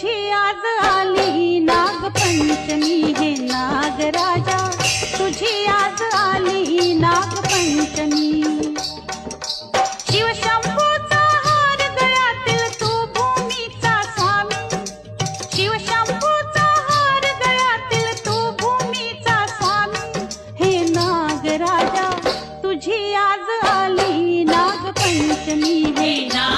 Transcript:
तुझी आज आली नागपंचमी हे नागराजा. तुझी आज आली नागपंचमी. शिवशंभूचा तू भूमीचा तू भूमीचा हे तुझी आज आली नागपंचमी हे ना